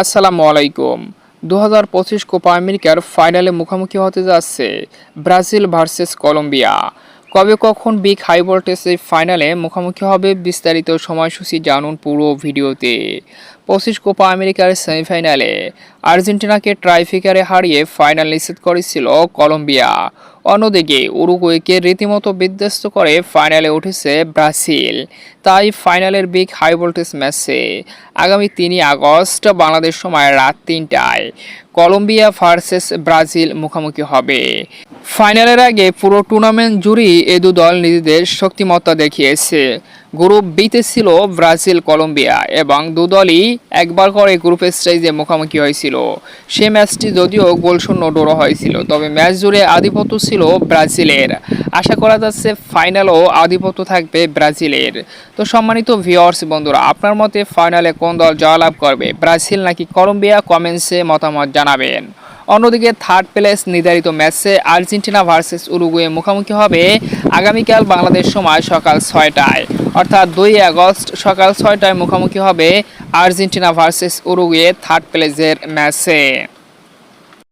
আসসালামু আলাইকুম। দু হাজার পঁচিশ কোপা আমেরিকার ফাইনালে মুখোমুখি হতে যাচ্ছে ব্রাজিল ভার্সেস কলম্বিয়া। কবে কখন বিগ হাই ভোল্টেজ এই ফাইনালে মুখোমুখি হবে বিস্তারিত সময়সূচি জানুন পুরো ভিডিওতে। পঁচিশ কোপা আমেরিকার সেমিফাইনালে আর্জেন্টিনাকে ট্রাইফিকারে হারিয়ে ফাইনাল নিশ্চিত করেছিল কলম্বিয়া। অন্যদিকে উরুগুয়েকে রীতিমতো বিধ্বস্ত করে ফাইনালে উঠেছে ব্রাজিল। তাই ফাইনালের বিগ হাই ভোল্টেজ ম্যাচে আগামী তিনই আগস্ট বাংলাদেশ সময় রাত তিনটায় কলম্বিয়া ভার্সেস ব্রাজিল মুখোমুখি হবে। ফাইনালের আগে পুরো টুর্নামেন্ট জুড়েই এ দু দল নিজেদের শক্তিমত্তা দেখিয়েছে। গ্রুপ বিতে ছিল ব্রাজিল, কলম্বিয়া এবং দু দলই একবার করে গ্রুপ স্টেজে মুখোমুখি হয়েছিল। সে ম্যাচটি যদিও গোলশূন্য ড্র হয়েছিল, তবে ম্যাচ জুড়ে আধিপত্য ছিল ব্রাজিলের। আশা করা যাচ্ছে ফাইনালও আধিপত্য থাকবে ব্রাজিলের। তো সম্মানিত ভিওর্স বন্ধুরা, আপনার মতে ফাইনালে কোন দল জয়লাভ করবে, ব্রাজিল নাকি কলম্বিয়া? কমেন্টসে মতামত জানাবেন। অন্যদিকে থার্ড প্লেস নির্ধারিত ম্যাচে আর্জেন্টিনা ভার্সেস উরুগুয়ে মুখোমুখি হবে আগামীকাল বাংলাদেশ সময় সকাল ছয়টায়। অর্থাৎ দুই আগস্ট সকাল ছয়টায় মুখোমুখি হবে আর্জেন্টিনা ভার্সেস উরুগুয়ে থার্ড প্লেসের ম্যাচে।